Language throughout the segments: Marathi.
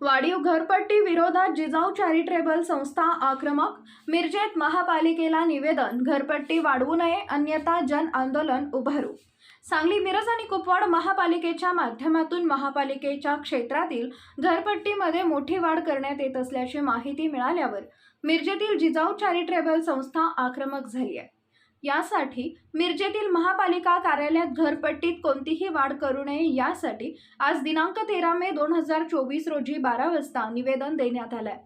वाढीव घरपट्टी विरोधात जिजाऊ चॅरिटेबल संस्था आक्रमक मिरजेत महापालिकेला निवेदन घरपट्टी वाढवू नये अन्यथा जन आंदोलन उभारू. सांगली मिरज आणि कुपवाड महापालिकेच्या माध्यमातून महापालिकेच्या क्षेत्रातील घरपट्टीमध्ये मोठी वाढ करण्यात येत असल्याची माहिती मिळाल्यावर मिरजेतील जिजाऊ चॅरिटेबल संस्था आक्रमक झाली आहे. यासाठी मिरजेतील महापालिका कार्यालयात घरपट्टीत कोणतीही वाढ करू नये यासाठी आज दिनांक तेरा मे दोन हजार चोवीस रोजी बारा वाजता निवेदन देण्यात आलंय.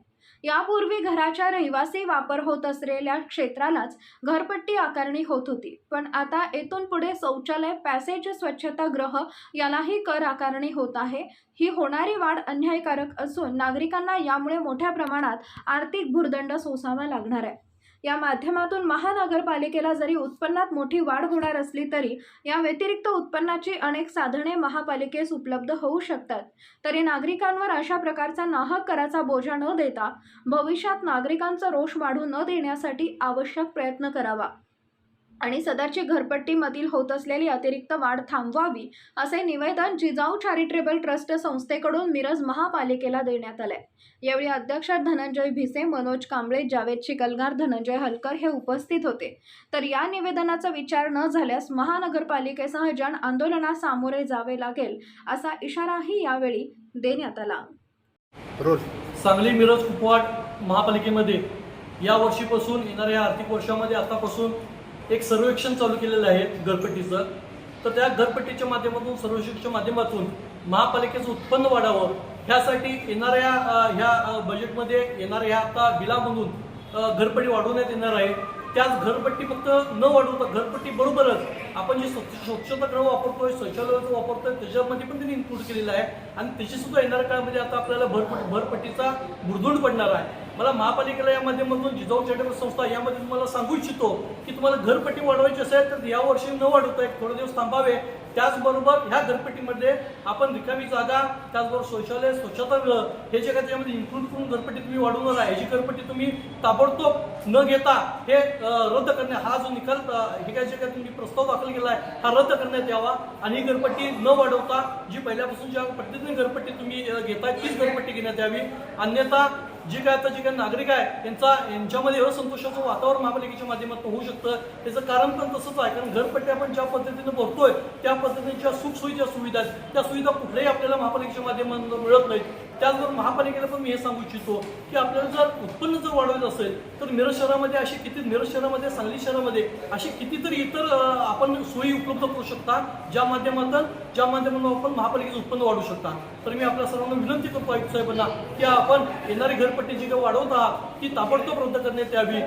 यापूर्वी घराच्या रहिवासी वापर होत असलेल्या क्षेत्रालाच घरपट्टी आकारणी होत होती पण आता येथून पुढे शौचालय पॅसेज स्वच्छतागृह यालाही कर आकारणी होत आहे. ही होणारी वाढ अन्यायकारक असून नागरिकांना यामुळे मोठ्या प्रमाणात आर्थिक भुर्दंड सोसावा लागणार आहे. या माध्यमातून महानगरपालिकेला जरी उत्पन्नात मोठी वाढ होणार असली तरी या व्यतिरिक्त उत्पन्नाची अनेक साधने महापालिकेस उपलब्ध होऊ शकतात. तरी नागरिकांवर अशा प्रकारचा नाहक कराचा बोजा न देता भविष्यात नागरिकांचा रोष वाढू न देण्यासाठी आवश्यक प्रयत्न करावा. आणि सदरची घरपट्टीमधील होत असलेली अतिरिक्त वाढ थांबवावी असे निवेदन जिजाऊ चॅरिटेबल ट्रस्ट संस्थेकडून मिरज महापालिकेला देण्यात आले. यावेळी अध्यक्ष धनंजय भिसे मनोज कांबळे जावेद चिकलगार धनंजय हलकर हे उपस्थित होते. तर या निवेदनाचा विचार न झाल्यास महानगरपालिकेसह जन आंदोलनास सामोरे जावे लागेल असा इशाराही यावेळी देण्यात आला. सांगली मिरज कुपवाड महापालिकेमध्ये या वर्षीपासून येणाऱ्या आर्थिक वर्षामध्ये आतापासून एक सर्वेक्षण चालू केलेलं आहे घरपट्टीचं. तर त्या घरपट्टीच्या माध्यमातून सर्वेक्षणच्या माध्यमातून महापालिकेचं उत्पन्न वाढावं. ह्यासाठी येणाऱ्या ह्या बजेटमध्ये येणाऱ्या ह्या आता बिलामधून घरपट्टी वाढवण्यात येणार आहे. त्याच घरपट्टी फक्त न वाढवता घरपट्टी बरोबरच आपण जे स्वच्छ स्वच्छतागृह वापरतोय शौचालयाचं वापरतोय त्याच्यामध्ये पण त्यांनी इन्क्लूड केलेलं आहे. आणि त्याची सुद्धा येणाऱ्या काळामध्ये आता आपल्याला भरपट भरपट्टीचा भुर्दूड पडणार आहे. मला महापालिकेला या माध्यमातून जिजाऊ चॅरिटेबल संस्था यामध्ये तुम्हाला सांगू इच्छितो की तुम्हाला घरपट्टी वाढवायची असेल तर या वर्षी न वाढवता एक थोडे दिवस थांबावे. त्याचबरोबर ह्या घरपेटीमध्ये आपण रिकामी जागा त्याचबरोबर शौचालय स्वच्छतागृह हे जे काही त्याच्यामध्ये इन्क्लूड करून घरपट्टी तुम्ही वाढवणार आहे ह्याची घरपट्टी तुम्ही ताबडतोब न घेता हे रद्द करणे हा जो निकाल हे काय जे काही तुम्ही प्रस्ताव दाखल केला आहे हा रद्द करण्यात यावा आणि ही घरपट्टी न वाढवता जी पहिल्यापासून ज्या पद्धतीने घरपट्टी तुम्ही घेताय तीच घरपट्टी घेण्यात यावी. अन्यथा जी काय आता जे काही नागरिक आहे यांचा यांच्यामध्ये असंतोषाचं वातावरण महापालिकेच्या माध्यमातून होऊ शकतं. त्याचं कारण पण तसंच आहे. कारण घरपट्टी आपण ज्या पद्धतीने भरतोय त्या पद्धतीने ज्या सुखसोयी ज्या सुविधा आहेत त्या सुविधा कुठल्याही आपल्याला महापालिकेच्या माध्यमातून मिळत नाहीत. त्याचबरोबर महापालिकेला पण मी हे सांगू इच्छितो की आपल्याला जर उत्पन्न जर वाढवायचं असेल तर मिरज शहरामध्ये अशी किती मिरज शहरामध्ये सांगली शहरामध्ये अशी कितीतरी इतर आपण सोयी उपलब्ध करू शकता ज्या माध्यमातून ज्या माध्यमातून आपण महापालिकेचं उत्पन्न वाढवू शकता तर मी आपल्या सर्वांना विनंती करतो आयुक्त साहेबांना की आपण येणारी घरपट्टी जी काही वाढवत आहात ती ताबडतोब रद्द करण्यात यावी.